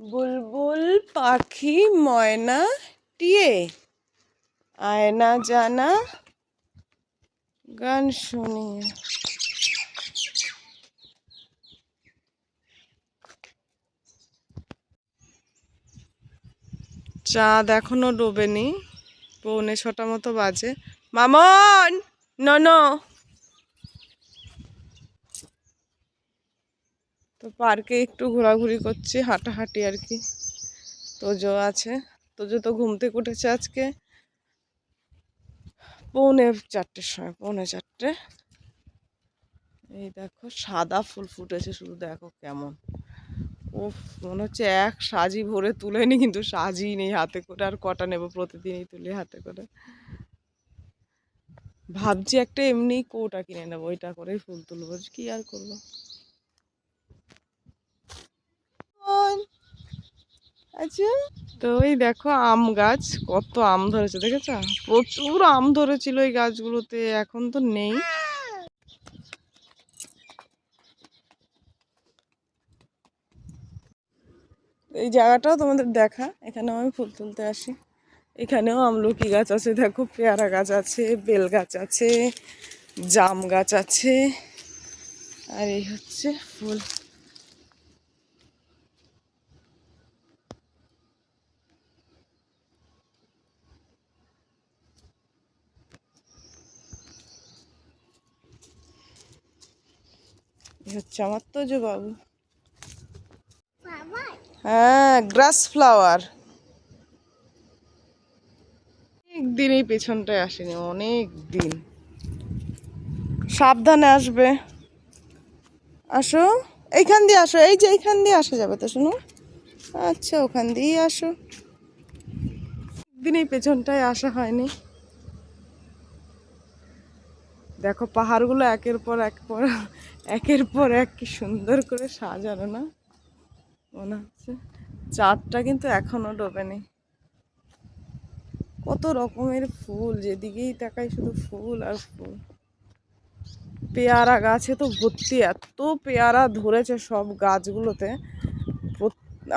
বুলবুল, পাখি, ময়না, টিয়ে, আয়না জানা, গান শুনিয়ে। চাঁদ এখনও ডোবেনি, পৌনে ছটা মতো বাজে। মামন! ননো! পার্কে একটু ঘোরাঘুরি করছি, হাঁটাহাঁটি আর কি। তোজো আছে। তোজো তো ঘুম থেকে উঠেছে আজকে। পৌনে চারটের সময়, পৌনে চারটে। এই দেখো, সাদা ফুল ফুটেছে শুধু, দেখো কেমন। ও মনে হচ্ছে এক সাজি ভরে তুলে নি কিন্তু সাজি নেই হাতে করে, আর কটা নেব প্রতিদিনই তুলি হাতে করে। ভাবছি একটা এমনি কোটা কিনে নেব, ওইটা করেই ফুল তুলবো, কি আর করব। আচ্ছা। ওই দেখো আম গাছ, কত আম ধরেছে, দেখেছ? প্রচুর আম ধরেছিল এই গাছগুলোতে, এখন তো নেই। এই জায়গাটাও তোমাদের দেখা, এখানেও আমি ফুল তুলতে আসি। এখানেও আমলকি গাছ আছে, দেখো পেয়ারা গাছ আছে, বেল গাছ আছে, জাম গাছ আছে, আর এই হচ্ছে ফুল। হচ্ছে আমার তো যে বাবু হ্যাঁ গ্রাস ফ্লাওয়ার দিন এই পেছনটায় আসেনি অনেক দিন সাবধানে আসবে। আসো এইখান দিয়ে আসো এই যে এইখান দিয়ে আসা যাবে তো শোনো। আচ্ছা ওখান দিয়েই আসো। দিন এই পেছনটায় আসা হয়নি। দেখো পাহাড়গুলো একের পর এক পর একের পর এক কি সুন্দর করে সাজানো না? মনে হচ্ছে চাঁদটা কিন্তু এখনও ডোবেনি। কত রকমের ফুল, যেদিকেই তাকাই শুধু ফুল আর ফুল। পেয়ারা গাছে তো ভর্তি, এত পেয়ারা ধরেছে সব গাছগুলোতে।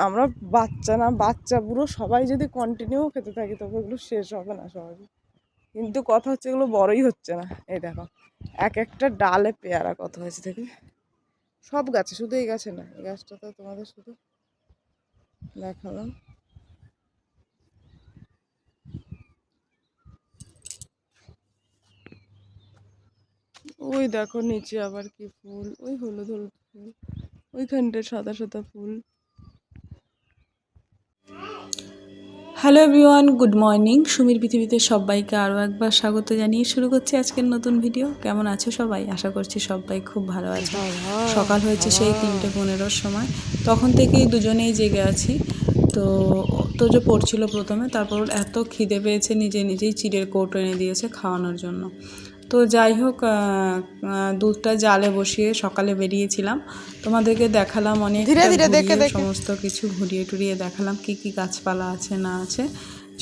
আমরা বাচ্চা না, বাচ্চা বুড়ো, সবাই যদি কন্টিনিউ খেতে থাকি, তবে এগুলো শেষ হবে না, সহজে। কিন্তু কথা হচ্ছে এগুলো বড়ই হচ্ছে না। এই দেখো, এক একটা ডালে পেয়ারা কত হয়েছে দেখি। সব গাছে, শুধু এই গাছে না, এই গাছটা তো তোমাদের শুধু দেখালাম। ওই দেখো নিচে আবার কি ফুল, ওই হলুদ হলুদ ফুল, ওইখানটায় সাদা সাদা ফুল। Hello everyone good morning. সুমির পৃথিবীতে সবাইকে আরও একবার স্বাগত জানিয়ে শুরু করছি আজকের নতুন ভিডিও। কেমন আছো সবাই? আশা করছি সবাই খুব ভালো আছে। সকাল হয়েছে সেই তিনটে পনেরোর সময়। তখন থেকেই দুজনেই জেগে আছি। তো তো যে পড়ছিল প্রথমে তারপর এত খিদে পেয়েছে নিজে নিজেই চিড়ের কোট এনে দিয়েছে খাওয়ানোর জন্য। তো যাই হোক দুধটা জালে বসিয়ে সকালে বেরিয়েছিলাম। তোমাদেরকে দেখালাম অনেক ধীরে ধীরে দেখে। সমস্ত কিছু ঘুরিয়ে টুরিয়ে দেখালাম কি কি গাছপালা আছে না আছে।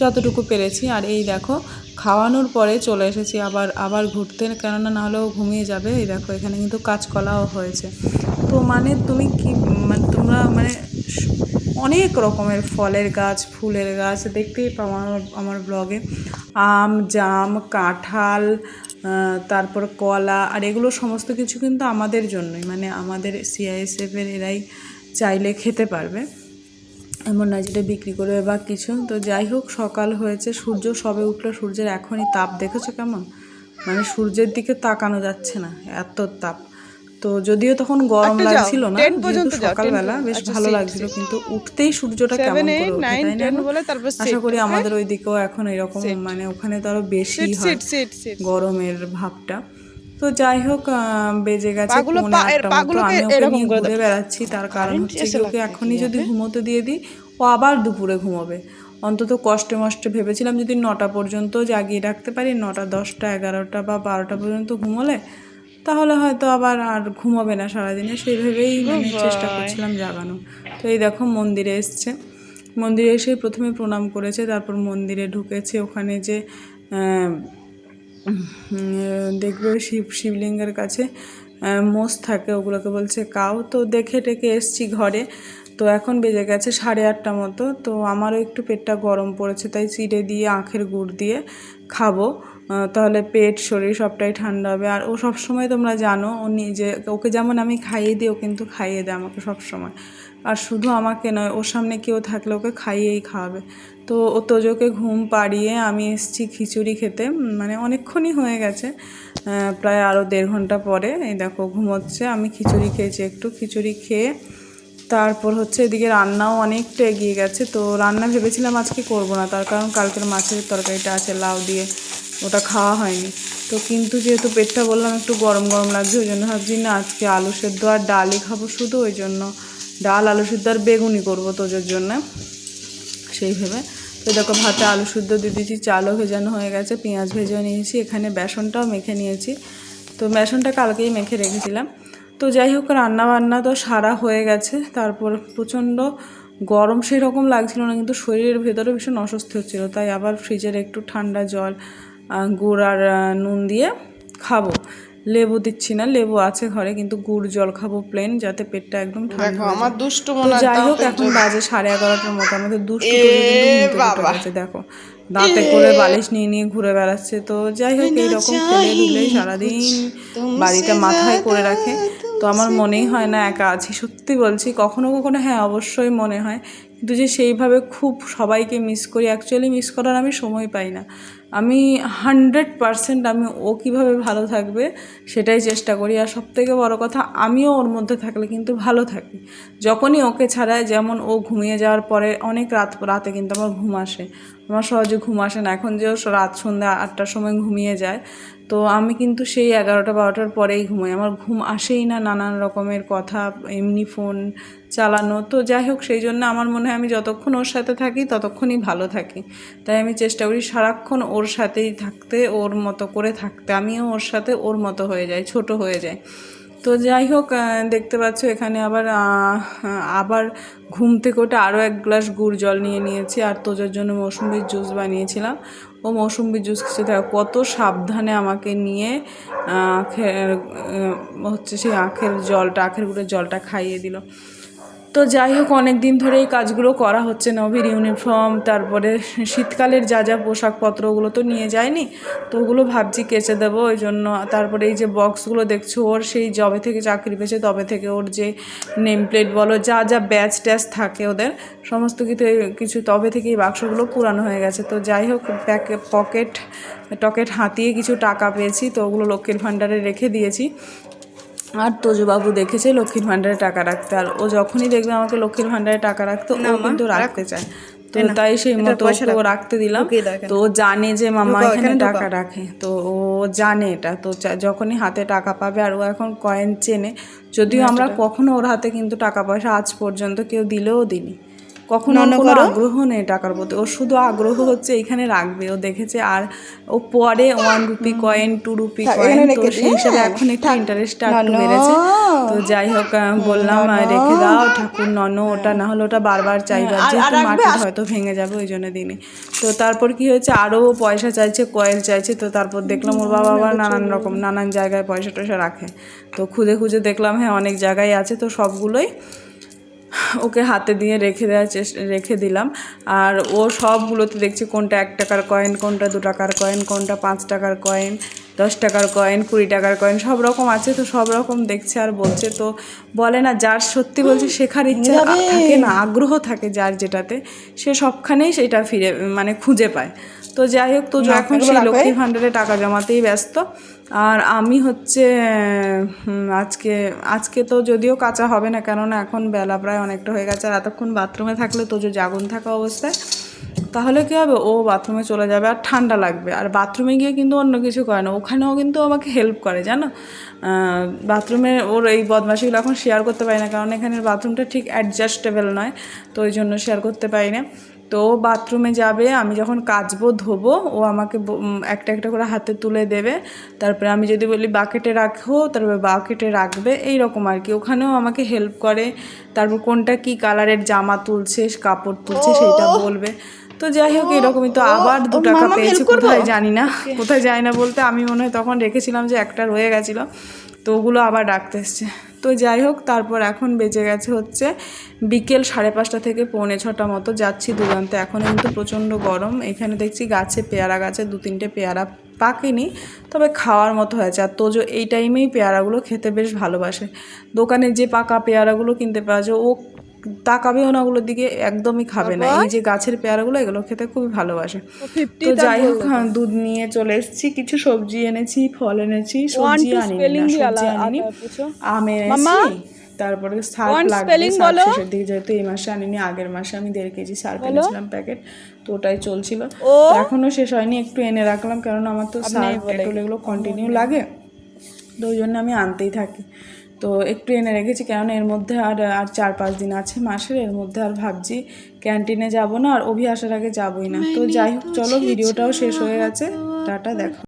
যতটুকু পেরেছি। আর এই দেখো খাওয়ানোর পরে চলে এসেছি আবার আবার ঘুরতে। কেননা না হলেও ঘুমিয়ে যাবে। এই দেখো এখানে কিন্তু কাঁচকলাও হয়েছে। তো মানে তুমি কি মানে তোমরা মানে অনেক রকমের ফলের গাছ ফুলের গাছ দেখতেই পাও আমার আমার ব্লগে আম জাম কাঁঠাল তারপর কলা আর এগুলো সমস্ত কিছু কিন্তু আমাদের জন্যই। মানে আমাদের সিআইএসএফের এরাই চাইলে খেতে পারবে। এমন না যেটা বিক্রি করবে বা কিছু। তো যাই হোক, সকাল হয়েছে, সূর্য সবে উঠল, সূর্যের এখনই তাপ। দেখেছ কেমন? মানে সূর্যের দিকে তাকানো যাচ্ছে না, এত তাপ। তো যদিও তখন গরম লাগছিল না যেহেতু পর্যন্ত সকালবেলা বেশ আচ্ছা, ভালো লাগছিল কিন্তু উঠতেই সূর্যটা কেমন করে ওঠে, তাই না? আশা করি আমাদের ওই দিকেও এখন এরকম মানে ওখানে তো আরও বেশি হয় গরমের ভাবটা। তো যাই হোক বেজে গেছে পৌনে আটটা মতো। আমি ওকে নিয়ে ঘুরে বেড়াচ্ছি তার কারণ হচ্ছে ওকে এখনই যদি ঘুমোতে দিয়ে দিই ও আবার দুপুরে ঘুমোবে। অন্তত কষ্টে মষ্টে ভেবেছিলাম যদি নটা পর্যন্ত জাগিয়ে রাখতে পারি নটা দশটা এগারোটা বা বারোটা পর্যন্ত ঘুমোলে তাহলে হয়তো আবার আর ঘুমাবে না সারাদিনে। সেইভাবেই মানে চেষ্টা করছিলাম জাগানো। তো এই দেখো মন্দিরে এসছে। মন্দিরে এসে প্রথমে প্রণাম করেছে তারপর মন্দিরে ঢুকেছে। ওখানে যে দেখবে শিব শিবলিঙ্গের কাছে মোষ থাকে ওগুলোকে বলছে কাউ। তো দেখে টেকে এসছি ঘরে। তো এখন বেজে গেছে সাড়ে আটটা মতো। তো আমারও একটু পেটটা গরম পড়েছে, তাই চিড়ে দিয়ে, আখের গুড় দিয়ে খাব। তাহলে পেট, শরীর সবটাই ঠান্ডা হবে। আর ও সবসময় তোমরা জানো, ও নিজে, ওকে যেমন আমি খাইয়ে দিই, ও কিন্তু খাইয়ে দেয় আমাকে সবসময়। আর শুধু আমাকে নয়, ওর সামনে কেউ থাকলে ওকে খাইয়েই খাওয়াবে। তো ও তোজোকে ঘুম পাড়িয়ে আমি এসেছি খিচুড়ি খেতে। মানে অনেকক্ষণই হয়ে গেছে প্রায় আরও দেড় ঘণ্টা পরে। এই দেখো ঘুমোচ্ছে, আমি খিচুড়ি খেয়েছি একটু। খিচুড়ি খেয়ে তারপর হচ্ছে এদিকে রান্নাও অনেকটা এগিয়ে গেছে। তো রান্না ভেবেছিলাম আজকে করব না, তার কারণ কালকের মাছের তরকারিটা আছে, লাউ দিয়ে ওটা খাওয়া হয়নি। তো কিন্তু যেহেতু পেটটা বললাম একটু গরম গরম লাগছে, ওই জন্য ভাবছি না আজকে আলু সেদ্ধ আর ডালই খাব শুধু, ওই জন্য ডাল, আলু সেদ্ধ আর বেগুনি করব তোজোর জন্য, সেই ভেবে। তো দেখো ভাতে আলু শুদ্ধ দিয়ে দিয়েছি, চালও ভেজানো হয়ে গেছে, পেঁয়াজ ভেজেও নিয়েছি, এখানে বেসনটাও মেখে নিয়েছি। তো বেসনটা কালকেই মেখে রেখেছিলাম। তো যাই হোক রান্না বান্না তো সারা হয়ে গেছে। তারপর প্রচণ্ড গরম সেরকম লাগছিল না কিন্তু শরীরের ভেতরে ভীষণ অস্বস্তি হচ্ছিল। তাই আবার ফ্রিজের একটু ঠান্ডা জল গুড় আর নুন দিয়ে খাব। লেবু দিচ্ছি না লেবু আছে ঘরে কিন্তু গুড় জল খাব প্লেন যাতে পেটটা একদম ঠান্ডা আমার। দুষ্টু যাই হোক এখন বাজে সাড়ে এগারোটার মতো। আমাদের দুষ্টু দেখো। দাঁতে করে বালিশ নিয়ে নিয়ে ঘুরে বেড়াচ্ছে। তো যাই হোক এইরকম খেলে ধুলে সারাদিন বাড়িটা মাথায় করে রাখে। তো আমার মনেই হয় না একা আছি। সত্যি বলছি কখনো কখনো হ্যাঁ অবশ্যই মনে হয়। কিন্তু যে সেইভাবে খুব সবাইকে মিস করি অ্যাকচুয়ালি মিস করার আমি সময় পাই না। আমি হান্ড্রেড পারসেন্ট আমি ও কীভাবে ভালো থাকবে সেটাই চেষ্টা করি। আর সবথেকে বড় কথা, আমিও ওর মধ্যে থাকলে কিন্তু ভালো থাকি। যখনই ওকে ছাড়ায় যেমন ও ঘুমিয়ে যাওয়ার পরে অনেক রাত, রাতে কিন্তু আমার ঘুম আসে। আমার সহজে ঘুম আসে না। এখন যে রাত সন্ধ্যা আটটার সময় ঘুমিয়ে যায়, তো আমি কিন্তু সেই এগারোটা, বারোটার পরেই ঘুমাই। আমার ঘুম আসেই না নানান রকমের কথা, এমনি ফোন চালানো। তো যাই হোক, সেই জন্য আমার মনে হয় আমি যতক্ষণ ওর সাথে থাকি, ততক্ষণই ভালো থাকি। তাই আমি চেষ্টা করি সারাক্ষণ ওর সাথেই থাকতে, ওর মতো করে থাকতে। আমিও ওর সাথে ওর মতো হয়ে যাই, ছোট হয়ে যাই। তো যাই হোক দেখতে পাচ্ছ এখানে আবার আবার ঘুম থেকে ওটা আরও এক গ্লাস গুড় জল নিয়ে নিয়েছি আর তোজোর জন্য মৌসুমির জুস বানিয়েছিলাম। ও মৌসুম্বি জুস খেতে থাকে কত সাবধানে আমাকে নিয়ে আখের হচ্ছে সেই আখের জলটা, আখের গুড়ের জলটা খাইয়ে দিল। তো যাই হোক অনেক দিন ধরে এই কাজগুলো করা হচ্ছে নবীর ইউনিফর্ম তারপরে শীতকালের যা যা পোশাকপত্র ওগুলো তো নিয়ে যায়নি, তো ওগুলো ভাবছি কেচে দেবো, ওই জন্য তারপরে এই যে বক্সগুলো দেখছ, ওর সেই জবে থেকে চাকরি পেয়েছে, তবে থেকে ওর যে নেম প্লেট বলো, যা যা ব্যাচ ট্যাচ থাকে ওদের, সমস্ত কিছু কিছু তবে থেকে এই বাক্সগুলো পুরানো হয়ে গেছে। তো যাই হোক পকেট টকেট হাতিয়ে কিছু টাকা পেয়েছি, তো ওগুলো লক্ষ্মীর ভাণ্ডারে রেখে দিয়েছি। আর তোজবাবু দেখেছে লক্ষ্মীর ভাণ্ডারে টাকা রাখতে। আর ও যখনই দেখবে আমাকে লক্ষ্মীর ভাণ্ডারে টাকা রাখতে ও কিন্তু রাখতে চায়। তো তাই সেই মতো ও রাখতে দিলাম। তো ও জানে যে মামা এখানে টাকা রাখে। তো ও জানে এটা। তো যখনই হাতে টাকা পাবে আর ও এখন কয়েন চেনে যদিও আমরা কখনো ওর হাতে কিন্তু টাকা পয়সা আজ পর্যন্ত কেউ দিলেও দিনি কখনো কোনো আগ্রহ নেই টাকার প্রতি। ও শুধু আগ্রহ হচ্ছে এখানে রাখবে। ও দেখেছে আর ও পরে one rupee coin two rupee coin তো সেই হিসাবে এখন একটু ইন্টারেস্টটা একটু বেড়েছে। তো যাই হোক বললাম রেখে দাও ঠাকুর নন ওটা না হলে ওটা বারবার চাইবার যেহেতু মাটি হয়তো ভেঙে যাবে ওই জন্য দিনে। তো তারপর কি হয়েছে? আরও পয়সা চাইছে কয়েন চাইছে তো তারপর দেখলাম ওর বাবা আবার নানান রকম নানান জায়গায় পয়সা টয়সা রাখে। তো খুঁজে খুঁজে দেখলাম হ্যাঁ অনেক জায়গায় আছে। তো সবগুলোই ওকে হাতে দিয়ে রেখে দেওয়ার চেষ্টা রেখে দিলাম। আর ও সবগুলোতে দেখছি কোনটা এক টাকার কয়েন কোনটা দু টাকার কয়েন কোনটা পাঁচ টাকার কয়েন দশ টাকার কয়েন কুড়ি টাকার কয়েন সব রকম আছে তো সব রকম দেখছে আর বলছে তো বলে না যার সত্যি বলছে শেখার ইচ্ছা থাকে না আগ্রহ থাকে যার যেটাতে সে সবখানেই সেটা ফিরে মানে খুঁজে পায়। তো যাই হোক তো এখন সেই লক্ষ্মী ভাণ্ডারে টাকা জমাতেই ব্যস্ত। আর আমি হচ্ছে আজকে আজকে তো যদিও কাঁচা হবে না কেননা এখন বেলা প্রায় অনেকটা হয়ে গেছে। আর এতক্ষণ বাথরুমে থাকলে তো যে জাগুন থাকা অবস্থায় তাহলে কী হবে? ও বাথরুমে চলে যাবে আর ঠান্ডা লাগবে। আর বাথরুমে গিয়ে কিন্তু অন্য কিছু করে না। ওখানেও কিন্তু আমাকে হেল্প করে জানো? বাথরুমে ওর এই বদমাশিগুলো এখন শেয়ার করতে পারি না কারণ এখানের বাথরুমটা ঠিক অ্যাডজাস্টেবল নয় তো ওই জন্য শেয়ার করতে পারি না। তো ও বাথরুমে যাবে আমি যখন কাচবো ধোবো ও আমাকে একটা একটা করে হাতে তুলে দেবে। তারপরে আমি যদি বলি বাকেটে রাখো তারপরে বাকেটে রাখবে এই রকম আর কি। ওখানেও আমাকে হেল্প করে। তারপর কোনটা কি কালারের জামা তুলছে কাপড় তুলছে সেটা বলবে। তো যাই হোক এরকমই তো আবার দু টাকা পেয়েছি কোথায় জানি না কোথায় যায় না বলতে। আমি মনে হয় তখন রেখেছিলাম যে একটা রয়ে গেছিল। তো ওগুলো আবার ডাকতে এসছে। তো যাই হোক, তারপর এখন বেজে গেছে হচ্ছে বিকেল সাড়ে পাঁচটা থেকে পৌনে ছটা মতো যাচ্ছি দুরান্তে এখন কিন্তু প্রচণ্ড গরম। এখানে দেখছি গাছে পেয়ারা গাছে দু তিনটে পেয়ারা পাকেনি, তবে খাওয়ার মতো হয়েছে। আর তোজো এই টাইমেই পেয়ারাগুলো খেতে বেশ ভালোবাসে। দোকানে যে পাকা পেয়ারাগুলো কিনতে পাওয়া যায়, ও তাকাবেও না ওগুলোর দিকে একদমই খাবে না। এই যে গাছের পেয়ারাগুলো এগুলো খেতে খুবই ভালোবাসে। তো যাই হোক হ্যাঁ, দুধ নিয়ে চলে এসেছি। কিছু সবজি এনেছি ফল এনেছি সবজি আনিনি আনিনি। আম এনেছি তারপরে সার্ফ লাগবে সার্ফ শেষের দিকে যেহেতু এই মাসে আনিনি আগের মাসে আমি দেড় কেজি সার্ফ এনেছিলাম প্যাকেট তো ওটাই চলছিল। এখনও শেষ হয়নি একটু এনে রাখলাম কারণ আমার তো সার্ফ এগুলো কন্টিনিউ লাগে। তো ওই জন্য আমি আনতেই থাকি। তো একটু এনে রেখেছি কেননা এর মধ্যে আর আর চার পাঁচ দিন আছে মাসের এর মধ্যে আর ভাবছি ক্যান্টিনে যাব না আর অভি আসার আগে যাবই না। তো যাই হোক চলো ভিডিওটাও শেষ হয়ে গেছে। টাটা দেখো